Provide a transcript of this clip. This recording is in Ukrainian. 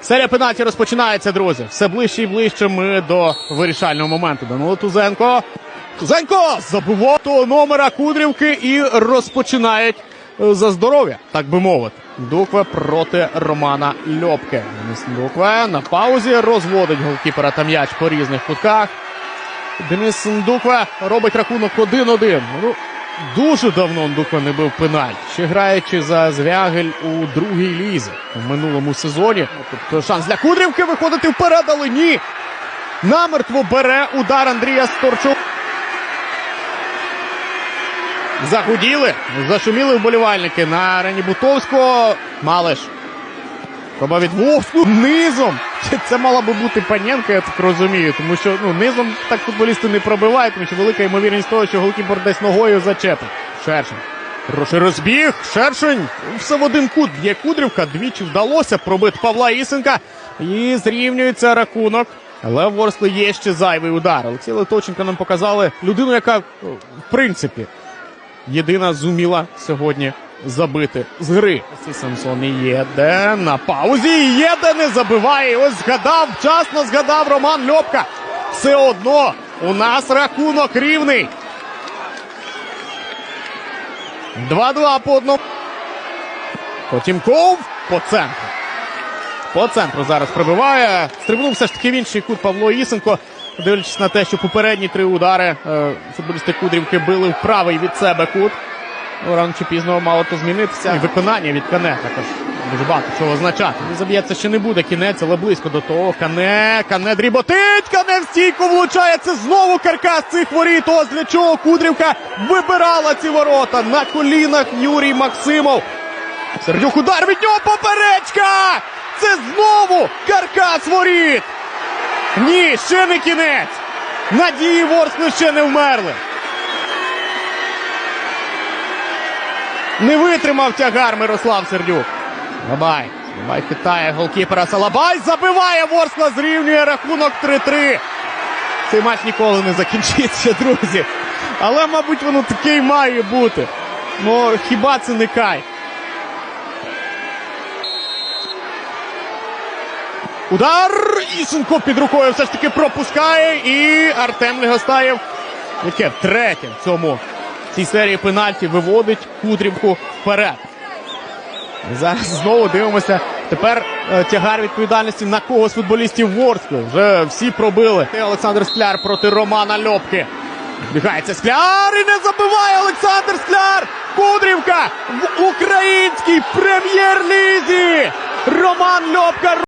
Серія пенальті розпочинається, друзі. Все ближче і ближче ми до вирішального моменту. Данило Тузенко. Тузенко забував того номера Кудрівки і розпочинають е, за здоров'я, так би мовити. Дукве проти Романа Льопке. Денис Дукве на паузі розводить голкіпера та м'яч по різних кутках. Денис Ндукве робить рахунок 1-1. Ну, дуже давно Ндукве не бив пеналь. Ще граючи за Звягель у другій лізі в минулому сезоні. Тобто шанс для Кудрівки виходити вперед, але ні. Намертво бере удар Андрія Сторчук. Загуділи, зашуміли вболівальники на арені Бутовського. Малиш. Проба від Вовську низом. Це мала би бути Паненко, я так розумію. Тому що ну, низом так футболісти не пробивають, тому що велика ймовірність того, що голкіпер десь ногою зачепить. Шершень. Хороший розбіг. Шершень. Все в один кут. Є Кудрівка. Двічі вдалося пробити Павла Ісенка. І зрівнюється рахунок. Але в Ворскли є ще зайвий удар. Олексій Литовченко нам показали людину, яка, в принципі, єдина зуміла сьогодні забити з гри. Ці Самсон Єде на паузі. Єде не забиває. Ось згадав, вчасно згадав Роман Льопка. Все одно у нас рахунок рівний. 2-2 по одному. Потім Ков по центру. По центру зараз прибиває. Стрибнув все ж таки в інший кут Павло Ісенко. Дивлячись на те, що попередні три удари е, футболісти Кудрівки били в правий від себе кут. Ну, рано чи пізно мало то змінитися. І виконання від Кане також дуже багато чого означати. Заб'ється ще не буде кінець, але близько до того. Кане, Кане дріботить, Кане в стійку влучає. Це знову каркас цих воріт. Ось для чого Кудрівка вибирала ці ворота. На колінах Юрій Максимов. Сердюк удар від нього поперечка! Це знову каркас воріт! Ні, ще не кінець! Надії Ворскли ще не вмерли. Не витримав тягар Мирослав Сердюк. Лабай. Лабай хитає голкіпера Салабай. Забиває Ворскла, зрівнює рахунок 3-3. Цей матч ніколи не закінчиться, друзі. Але, мабуть, воно таке й має бути. Ну, хіба це не кайф? Удар! Ісенко під рукою все ж таки пропускає. І Артем Легостаєв, яке втретє в цьому цій серії пенальті виводить Кудрівку вперед. Зараз знову дивимося. Тепер е, тягар відповідальності на кого з футболістів Ворскли. Вже всі пробили. Олександр Скляр проти Романа Льопки. Бігається Скляр і не забиває Олександр Скляр. Кудрівка в українській прем'єр-лізі. Роман Льопка